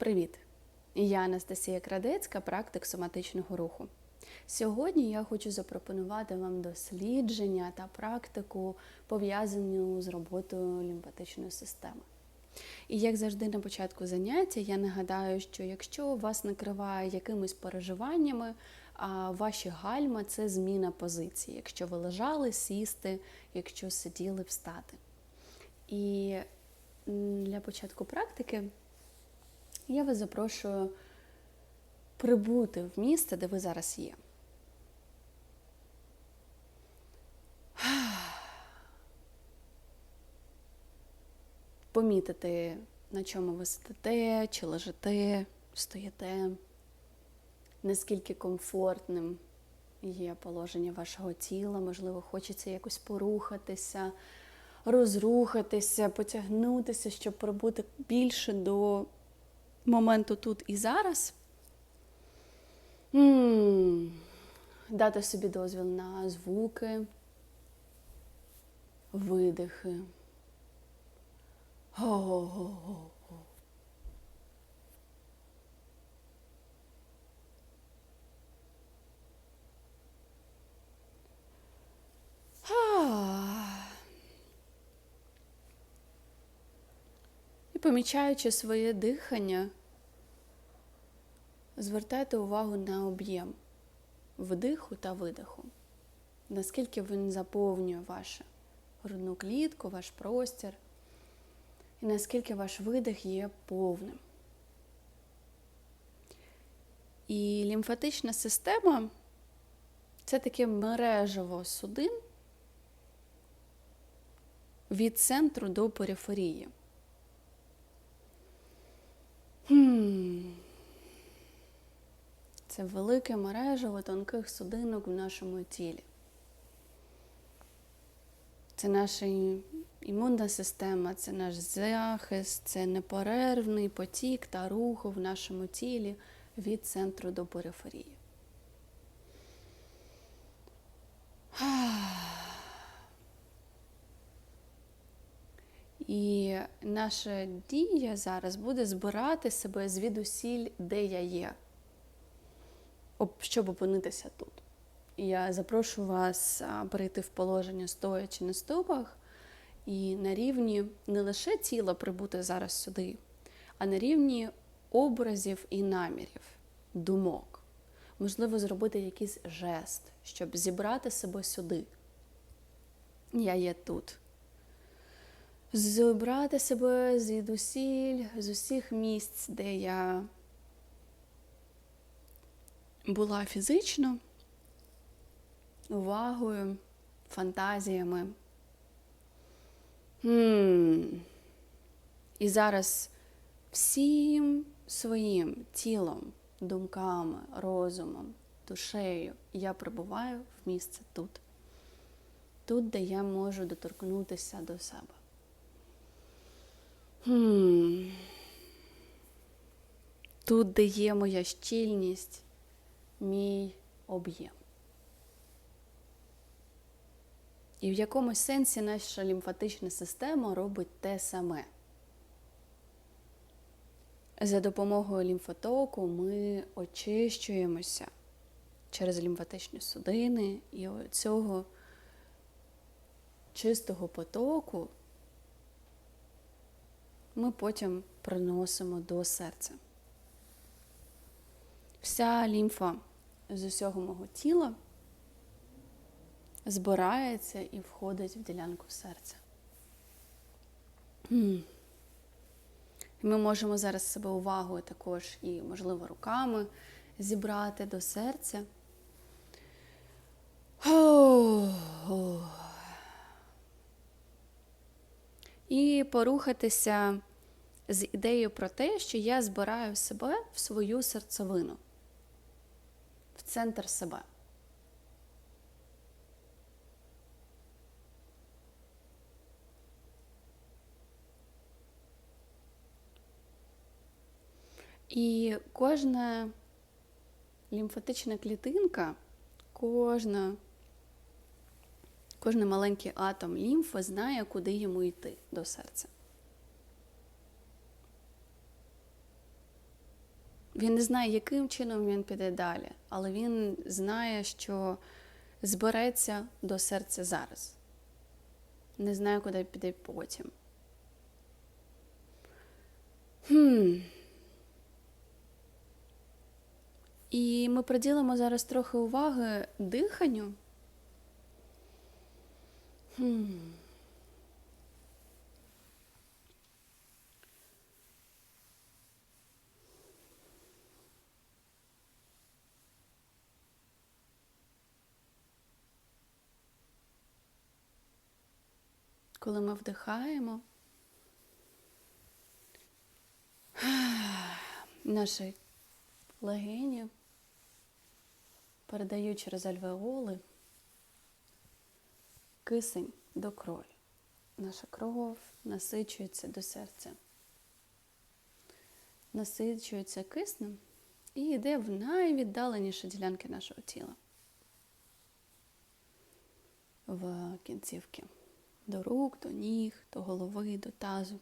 Привіт! Я Анастасія Крадецька, практик соматичного руху. Сьогодні я хочу запропонувати вам дослідження та практику, пов'язану з роботою лімфатичної системи. І як завжди на початку заняття, я нагадаю, що якщо вас накриває якимись переживаннями, а ваші гальма це зміна позиції. Якщо ви лежали, сісти, якщо сиділи, встати. І для початку практики я вас запрошую прибути в місце, де ви зараз є. Помітити, на чому ви сидите, чи лежите, стоїте, наскільки комфортним є положення вашого тіла, можливо, хочеться якось порухатися, розрухатися, потягнутися, щоб прибути більше до моменту тут і зараз. м Дати собі дозвіл на звуки, видихи. Го-го-го-го. Помічаючи своє дихання, звертайте увагу на об'єм вдиху та видиху, наскільки він заповнює вашу грудну клітку, ваш простір, і наскільки ваш видих є повним. І лімфатична система це таке мережево судин від центру до периферії. Це велике мережево тонких судинок в нашому тілі. Це наша імунна система, це наш захист, це неперервний потік та рух в нашому тілі від центру до периферії. І наша дія зараз буде збирати себе звідусіль, де я є, щоб опинитися тут. Я запрошую вас перейти в положення стоячи на стопах і на рівні не лише тіла прибути зараз сюди, а на рівні образів і намірів, думок. Можливо, зробити якийсь жест, щоб зібрати себе сюди. Я є тут. Зібрати себе звідусіль, з усіх місць, де я була фізично, увагою, фантазіями. Хм. І зараз всім своїм тілом, думками, розумом, душею я прибуваю в місце тут, тут, де я можу доторкнутися до себе. Хм. Тут, де є моя щільність, мій об'єм. І в якомусь сенсі наша лімфатична система робить те саме. За допомогою лімфотоку ми очищуємося через лімфатичні судини, і цього чистого потоку ми потім приносимо до серця. Вся лімфа з усього мого тіла збирається і входить в ділянку серця. Ми можемо зараз себе увагою також і, можливо, руками зібрати до серця. І порухатися з ідеєю про те, що я збираю себе в свою серцевину, в центр себе. І кожна лімфатична клітинка, кожна, кожен маленький атом лімфи знає, куди йому йти до серця. Він не знає, яким чином він піде далі, але він знає, що збереться до серця зараз. Не знає, куди піде потім. Хм. І ми приділимо зараз трохи уваги диханню. Коли ми вдихаємо, наші легені передають через альвеоли кисень до крові. Наша кров насичується до серця, насичується киснем і йде в найвіддаленіші ділянки нашого тіла, в кінцівки, до рук, до ніг, до голови, до тазу.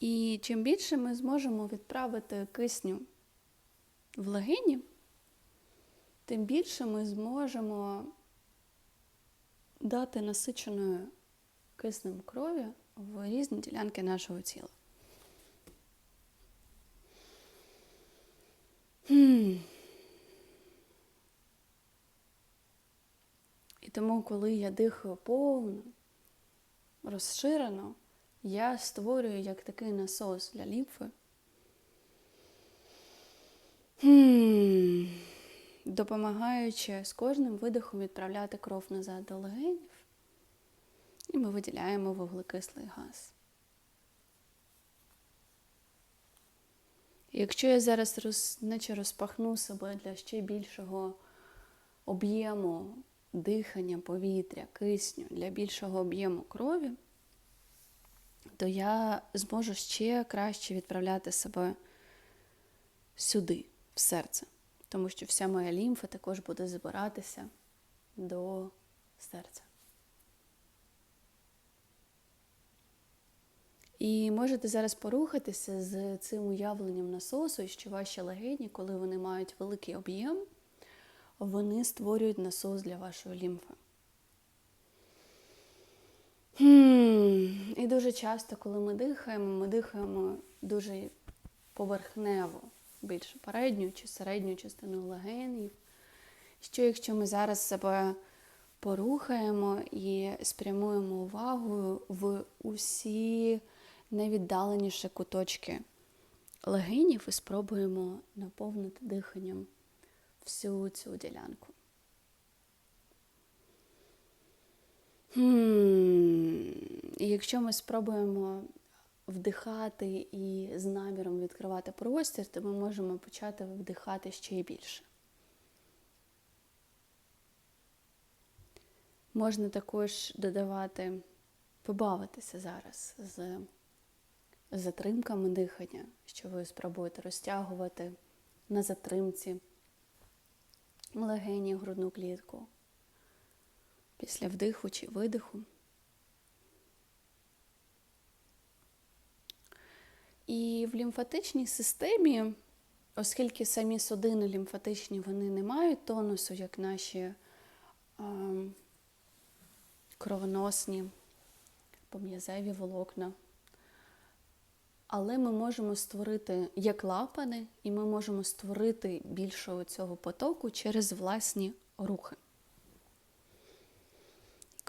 І чим більше ми зможемо відправити кисню в легені, тим більше ми зможемо дати насиченої киснем крові в різні ділянки нашого тіла. І тому, коли я дихаю повно, розширено, я створюю як такий насос для лімфи. Допомагаючи з кожним видихом відправляти кров назад до легенів, і ми виділяємо вуглекислий газ. Якщо я зараз роз, наче розпахну себе для ще більшого об'єму дихання, повітря, кисню, для більшого об'єму крові, то я зможу ще краще відправляти себе сюди, в серце. Тому що вся моя лімфа також буде збиратися до серця. І можете зараз порухатися з цим уявленням насосу, що ваші легені, коли вони мають великий об'єм, вони створюють насос для вашої лімфи. І дуже часто, коли ми дихаємо, ми дихаємо дуже поверхнево, більше передню чи середню частину легенів. Що якщо ми зараз себе порухаємо і спрямуємо увагу в усі найвіддаленіші куточки легенів і спробуємо наповнити диханням всю цю ділянку. І якщо ми спробуємо вдихати і з наміром відкривати простір, то ми можемо почати вдихати ще й більше. Можна також додавати, побавитися зараз з затримками дихання, що ви спробуєте розтягувати на затримці легені грудну клітку після вдиху чи видиху. І в лімфатичній системі, оскільки самі судини лімфатичні вони не мають тонусу, як наші е, кровоносні пом'язеві волокна, але ми можемо створити як клапани, і ми можемо створити більшого цього потоку через власні рухи.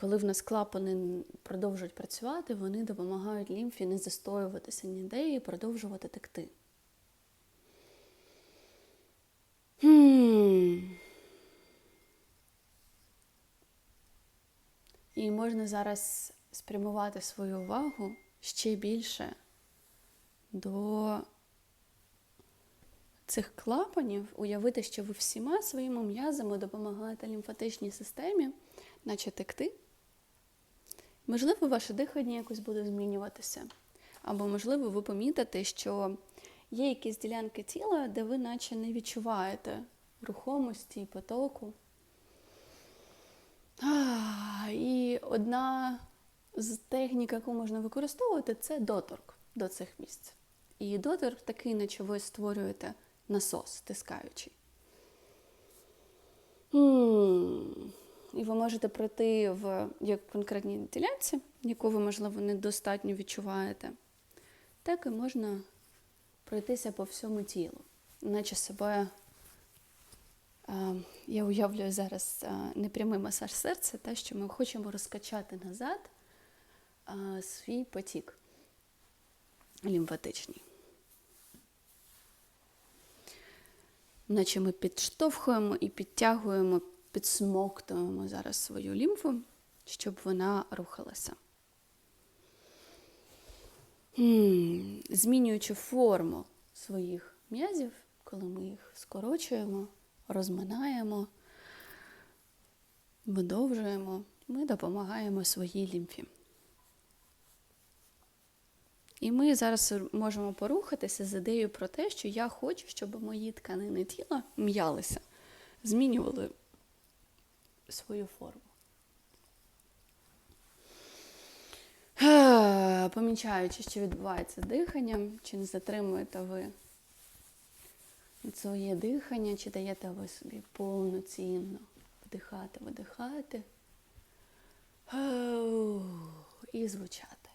Коли в нас клапани продовжують працювати, вони допомагають лімфі не застоюватися ніде і продовжувати текти. І можна зараз спрямувати свою увагу ще більше до цих клапанів, уявити, що ви всіма своїми м'язами допомагаєте лімфатичній системі, наче текти. Можливо, ваше дихання якось буде змінюватися. Або, можливо, ви помітите, що є якісь ділянки тіла, де ви наче не відчуваєте рухомості і потоку. І одна з технік, яку можна використовувати, це доторк. до цих місць. І доторк такий, наче ви створюєте насос, стискаючий. М. І ви можете пройти в як конкретній ділянці, яку ви, можливо, недостатньо відчуваєте, так і можна пройтися по всьому тілу, наче себе. е, Я уявлюю зараз е, непрямий масаж серця, те, що ми хочемо розкачати назад е, свій потік лімфатичний. Наче ми підштовхуємо і підтягуємо, підсмоктуємо зараз свою лімфу, щоб вона рухалася. Змінюючи форму своїх м'язів, коли ми їх скорочуємо, розминаємо, видовжуємо, ми допомагаємо своїй лімфі. І ми зараз можемо порухатися з ідеєю про те, що я хочу, щоб мої тканини тіла м'ялися, змінювали свою форму. Помічаючи, що відбувається з диханням, чи не затримуєте ви своє дихання, чи даєте ви собі повноцінно вдихати, видихати і звучати.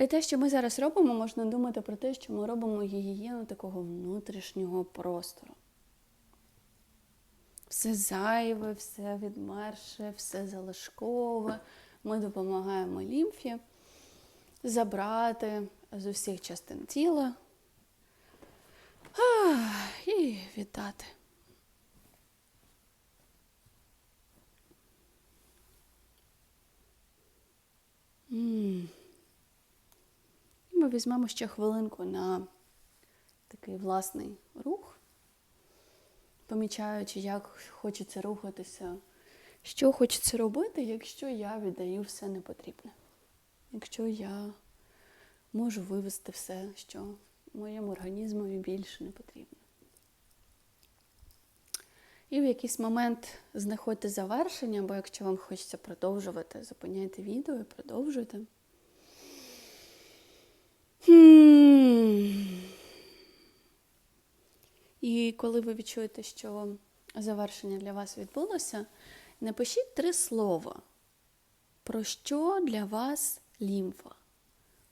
І те, що ми зараз робимо, можна думати про те, що ми робимо гігієну такого внутрішнього простору. Все зайве, все відмерше, все залишкове. Ми допомагаємо лімфі забрати з усіх частин тіла і віддати. М. Ми візьмемо ще хвилинку на такий власний рух, помічаючи, як хочеться рухатися, що хочеться робити, якщо я віддаю все непотрібне, якщо я можу вивести все, що моєму організмові більше не потрібно. І в якийсь момент знаходьте завершення, бо якщо вам хочеться продовжувати, зупиняйте відео і продовжуйте. І коли ви відчуєте, що завершення для вас відбулося, напишіть три слова. Про що для вас лімфа?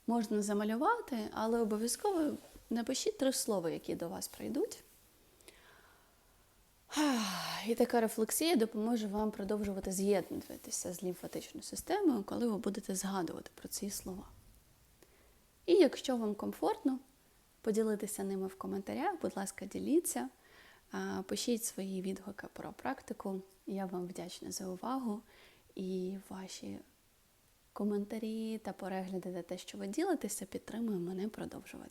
Можна замалювати, але обов'язково напишіть три слова, які до вас прийдуть. І така рефлексія допоможе вам продовжувати з'єднуватися з лімфатичною системою, коли ви будете згадувати про ці слова. І якщо вам комфортно, поділитися ними в коментарях, будь ласка, діліться, пишіть свої відгуки про практику. Я вам вдячна за увагу і ваші коментарі та перегляди на те, що ви ділитеся, підтримує мене продовжувати.